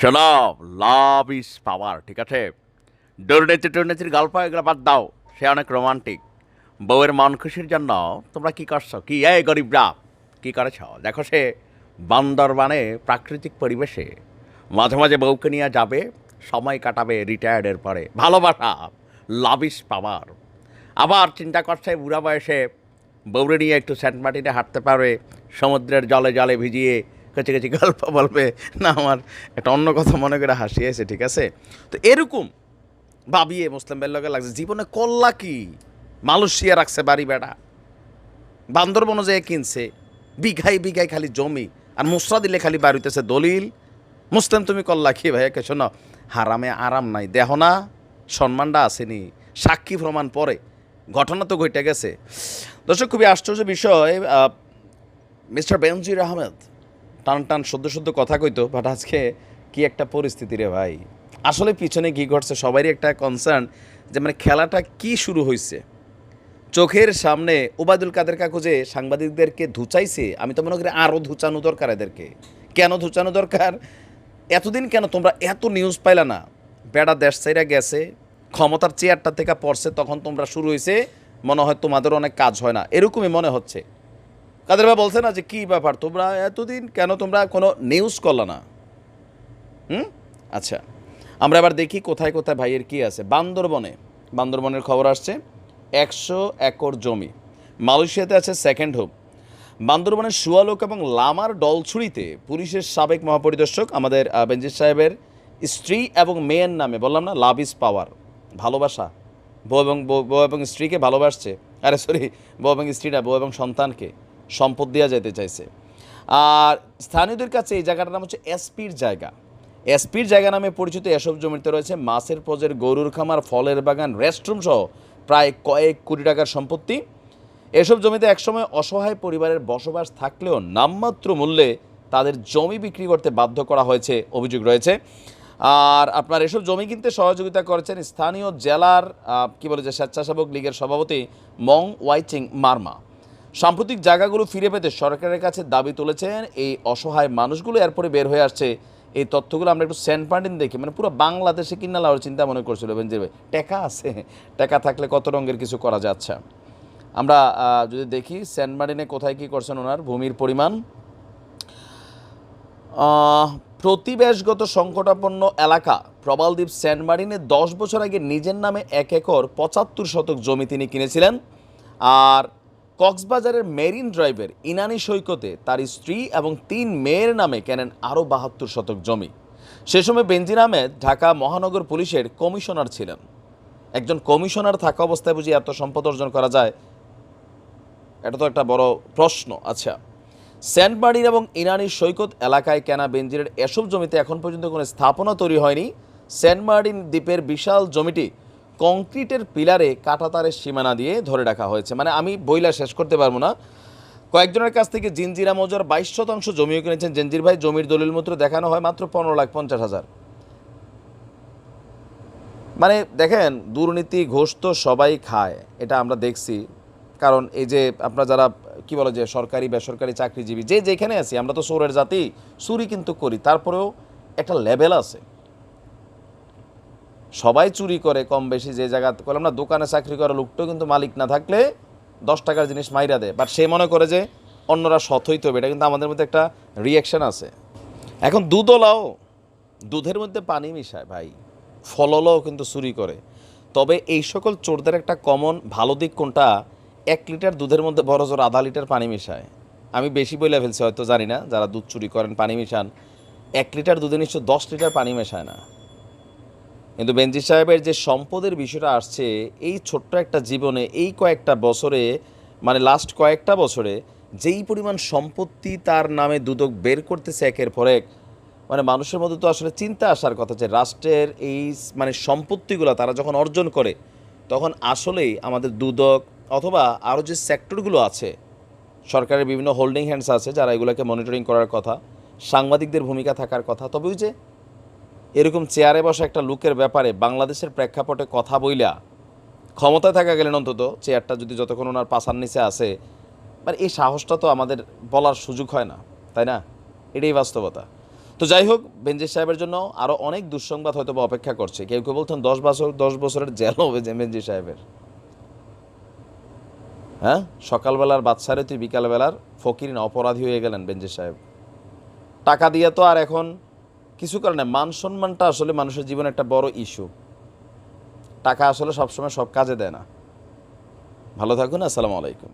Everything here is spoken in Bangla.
শোনো লাভ ইজ পাওয়ার ঠিক আছে? দুর্নীতি টুর্নীতির গল্প, এগুলো বাদ দাও, সে অনেক রোমান্টিক বউয়ের মন খুশির জন্য তোমরা কি করছ? কি? এই গরিবরা, কি করেছ? দেখো সে বান্দরবানে প্রাকৃতিক পরিবেশে মাঝে মাঝে বউকে নিয়ে যাবে, সময় কাটাবে রিটায়ার্ডের পরে। ভালোবাসা লাভ ইজ পাওয়ার আবার চিন্তা করছে বুড়া বয়সে, বউরে নিয়ে একটু সেন্ট মার্টিনে হাঁটতে পারবে, সমুদ্রের জলে জলে ভিজিয়ে কাছে কাছে গল্প বলবে। না, আমার একটা অন্য কথা মনে করে হাসি আছে, ঠিক আছে? তো এরকম ভাবিয়ে মুসলিম বেল্লকে লাগছে, জীবনে কল্লা কি? মালয়েশিয়া রাখছে বাড়ি বেড়া। বান্দরবন যে কিনছে বিঘাই বিঘাই খালি জমি, আর মুসরা দিলে খালি বাড়িতেছে দলিল। মুসলিম, তুমি কল্লা কি ভাই কে শোনো, হারামে আরাম নাই। দেহ না, সম্মানটা আসেনি। সাক্ষী প্রমাণ পরে। ঘটনা তো ঘটে গেছে। দর্শক, খুবই আশ্চর্য বিষয় মিস্টার বেনজির আহমেদ টান টান শুদ্ধ শুদ্ধ কথা কইতো বাট আজকে কি একটা পরিস্থিতি রে ভাই? আসলে পিছনে কি ঘটছে সবারই একটা কনসার্ন যে মানে খেলাটা কি শুরু হয়েছে চোখের সামনে ওবায়দুল কাদের কাকু যে সাংবাদিকদেরকে ধুচাইছে, আমি তো মনে করি আরও ধুচানো দরকার এদেরকে। কেন ধুচানো দরকার? এতদিন কেন তোমরা এত নিউজ পাইলা না? বেড়া দেশ চাইরা গেছে, ক্ষমতার চেয়ারটা থেকে পড়ছে, তখন তোমরা শুরু হয়েছে মনে হয় তোমাদের অনেক কাজ হয় না। এরকমই মনে হচ্ছে। কাদের ভাই বলছে না যে কী ব্যাপার তোমরা এতদিন কেন তোমরা কোনো নিউজ করলা না? হুম? আচ্ছা আমরা এবার দেখি কোথায় কোথায় ভাইয়ের কি আছে। বান্দরবনে বান্দরবনের খবর আসছে একশো একর জমি। মালয়েশিয়াতে আছে সেকেন্ড হোম বান্দরবনের সুয়ালোক এবং লামার ডলছুরিতে পুলিশের সাবেক মহাপরিদর্শক আমাদের আহ, বেনজির সাহেবের স্ত্রী এবং মেয়ের নামে বললাম না লাভ ইজ পাওয়ার ভালোবাসা। বউ এবং বউ- বউ এবং স্ত্রীকে ভালোবাসছে। আরে সরি বউ এবং স্ত্রীরা বউ এবং সন্তানকে। সম্পদ দেওয়া যেতে চাইছে। আর স্থানীয়দের কাছে এই জায়গাটার নাম হচ্ছে এসপির জায়গা। এসপির জায়গা নামে পরিচিত এসব জমিতে রয়েছে মাছের প্রজের গরুর খামার, ফলের বাগান রেস্টরুম সহ প্রায় কয়েক কোটি টাকার সম্পত্তি। এসব জমিতে একসময় অসহায় পরিবারের বসবাস থাকলেও নামমাত্র মূল্যে তাদের জমি বিক্রি করতে বাধ্য করা হয়েছে অভিযোগ রয়েছে। আর আপনার এসব জমি কিনতে সহযোগিতা করেছেন স্থানীয় জেলার কি বলে যে স্বেচ্ছাসেবক লীগের সভাপতি মং ওয়াইচিং মার্মা। সাম্প্রতিক জায়গাগুলো ফিরে পেতে সরকারের কাছে দাবি তুলেছেন এই অসহায় মানুষগুলো এরপরে বের হয়ে আসছে। এই তথ্যগুলো আমরা একটু সেন্ট মার্টিন দেখি। মানে পুরো বাংলাদেশে কিনা লাওয়ার চিন্তা মনে করছিল বেঞ্জির ভাই। টাকা আছে। টাকা থাকলে কত রঙের কিছু করা যাচ্ছে? আমরা যদি দেখি, সেন্ট মার্টিনে কোথায় কি করছেন ওনার? ভূমির পরিমাণ। প্রতিবেশগত সংকটাপন্ন এলাকা। প্রবালদ্বীপ সেন্ট মার্টিনে দশ বছর আগে নিজের নামে এক একর পঁচাত্তর শতক জমি তিনি কিনেছিলেন। আর কক্সবাজারের মেরিন ড্রাইভের ইনানি সৈকতে তার স্ত্রী এবং তিন মেয়ের নামে কেনেন আরও বাহাত্তর শতক জমি। সে সময় বেনজির আহমেদ ঢাকা মহানগর পুলিশের কমিশনার ছিলেন। একজন কমিশনার থাকা অবস্থায় বুঝি এত সম্পদ অর্জন করা যায়? এটা তো একটা বড় প্রশ্ন আচ্ছা। মার্টিন এবং ইনানি সৈকত এলাকায় কেনা বেঞ্জিরের এসব জমিতে এখন পর্যন্ত কোনো স্থাপনা তৈরি হয়নি। সেন্ট মার্টিন দ্বীপের বিশাল জমিটি কংক্রিটের পিলারে কাঁটাতারের সীমানা দিয়ে ধরে রাখা হয়েছে। মানে আমি বইলা শেষ করতে পারব না। কয়েকজনের কাছ থেকে জিনজিরা মজার বাইশ শতাংশ জমিও কিনেছেন। জেনজির ভাই, জমির দলিল মূত্র দেখানো হয় মাত্র পনেরো লাখ পঞ্চাশ হাজার। মানে দেখেন, দুর্নীতি, ঘোষ তো সবাই খায়। এটা আমরা দেখছি। কারণ এই যে আপনারা যারা, কি বলে যে সরকারি, বেসরকারি চাকরিজীবী, যে যেখানে আছি, আমরা তো চোরের জাতি, চুরি কিন্তু করি। তারপরেও একটা লেভেল আছে। সবাই চুরি করে কম বেশি যে জায়গা করলাম না, দোকানে চাকরি করা লোকটাও কিন্তু মালিক না থাকলে দশ টাকার জিনিস মাইরা দেয়। বাট সে মনে করে যে অন্যরা সৎ তো এটা কিন্তু আমাদের মধ্যে একটা রিয়াকশন আছে। এখন দুধওয়ালাও, দুধের মধ্যে পানি মিশায় ভাই ফললাও কিন্তু চুরি করে। তবে এই সকল চোরদের একটা কমন ভালো দিক কোনটা? এক লিটার দুধের মধ্যে বড় জোর আধা লিটার পানি মিশায়। আমি বেশি বলে ফেলছি, হয়তো জানি না, যারা দুধ চুরি করেন, পানি মিশান, এক লিটার দুধে নিশ্চয় দশ লিটার পানি মেশায় না। কিন্তু বেনজি সাহেবের যে সম্পদের বিষয়টা আসছে, এই ছোট্ট একটা জীবনে এই কয়েকটা বছরে মানে লাস্ট কয়েকটা বছরে, যেই পরিমাণ সম্পত্তি তার নামে দুদক বের করতেছে একের পর এক মানে মানুষের মধ্যে তো আসলে চিন্তা আসার কথা যে রাষ্ট্রের এই মানে সম্পত্তিগুলো তারা যখন অর্জন করে, তখন আসলেই আমাদের দুদক অথবা আরও যে সেক্টরগুলো আছে, সরকারের বিভিন্ন হোল্ডিং হ্যান্ডস আছে যারা এগুলোকে মনিটরিং করার কথা, সাংবাদিকদের ভূমিকা থাকার কথা, তবে ওই যে এরকম চেয়ারে বসা একটা লোকের ব্যাপারে বাংলাদেশের প্রেক্ষাপটে কথা বইলা ক্ষমতায় থাকা গেলেন অন্তত, চেয়ারটা যদি যতক্ষণ ওনার পাশার নিচে আসে মানে এই সাহসটা তো আমাদের বলার সুযোগ হয় না, তাই না? এটাই বাস্তবতা। তো যাই হোক বেঞ্জির সাহেবের জন্য আরও অনেক দুঃসংবাদ হয়তো বা অপেক্ষা করছে। কেউ কেউ বলতেন দশ বছর, দশ বছরের জেল হবে বেঞ্জির সাহেবের। হ্যাঁ? সকালবেলার বাচ্চারে তুই বিকালবেলার ফকির অপরাধী হয়ে গেলেন বেঞ্জির সাহেব। টাকা দিয়ে তো আর এখন কিছু কারণে মান সম্মানটা আসলে মানুষের জীবনে একটা বড় ইস্যু টাকা আসলে সবসময় সব কাজে দেয় না। ভালো থাকুন, আসসালামু আলাইকুম।